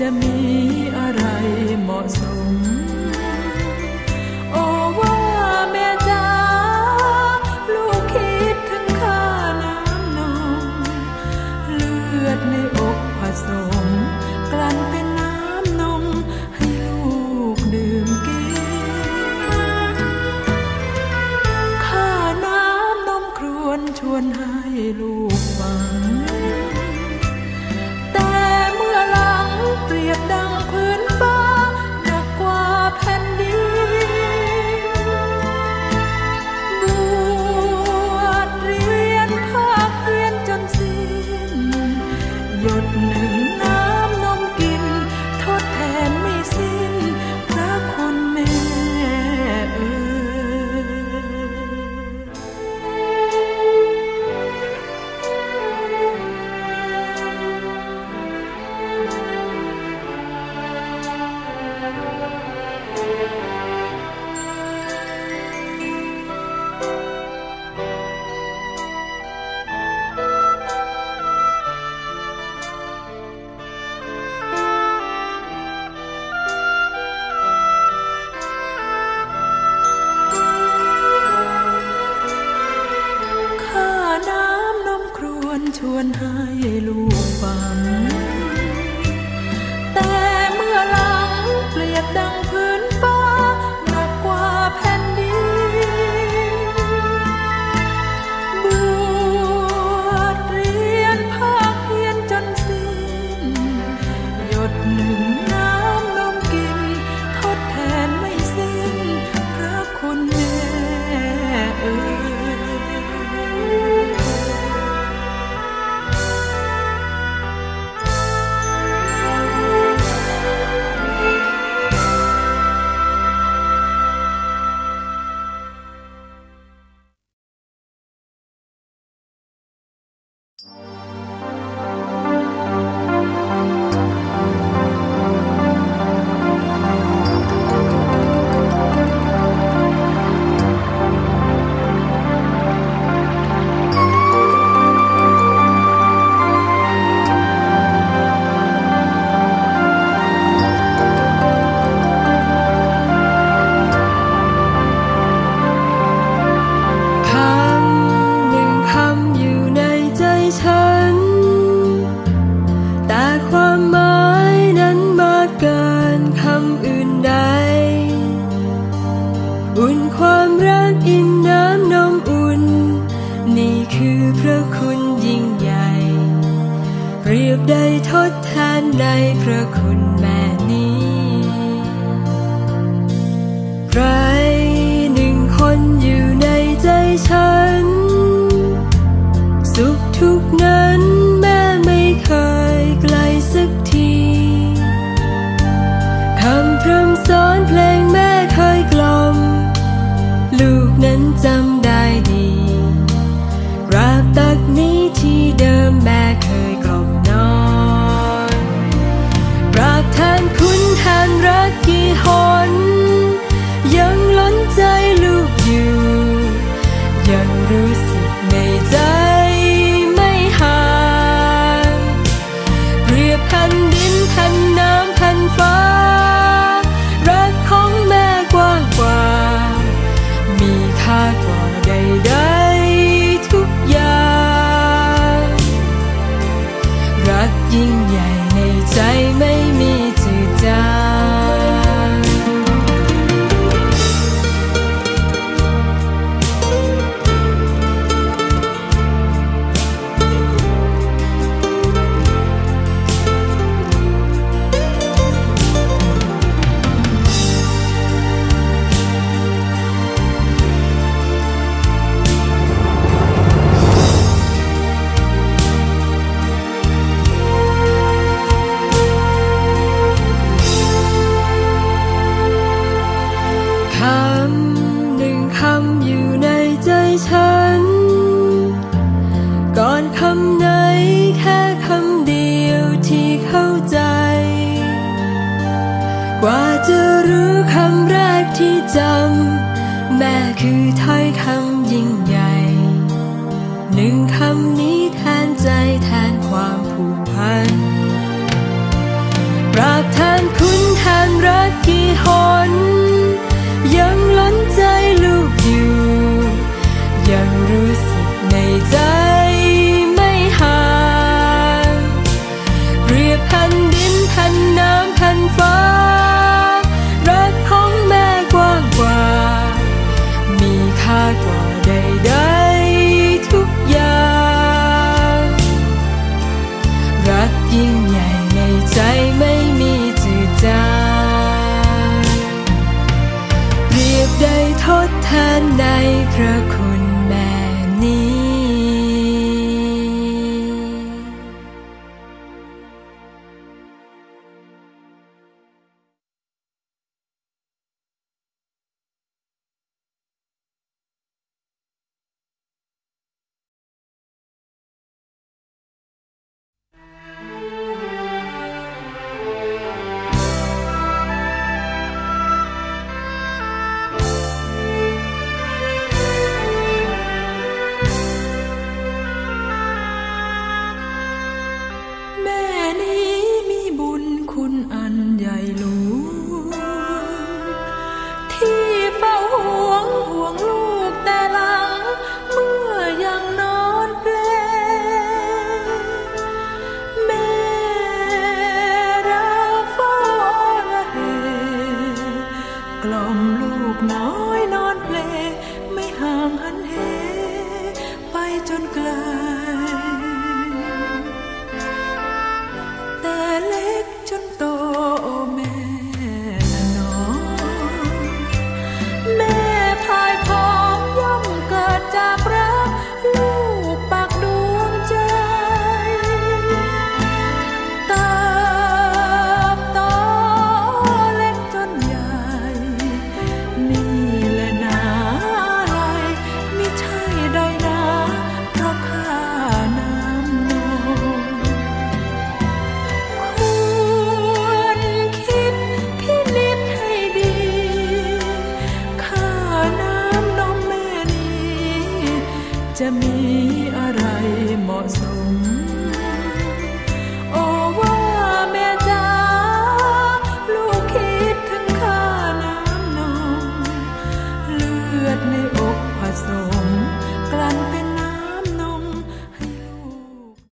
จะมีอะไรเหมาะสม วนให้ลุ อุ่นความรักอิ่มน้ำนมอุ่น นี่คือพระคุณยิ่งใหญ่ เปรียบได้ทดแทนในพระคุณแม่นี้ใคร 你再美想。 ล่อมลูกน้อยนอนเพลไม่ห่างหันเหไปจนไกล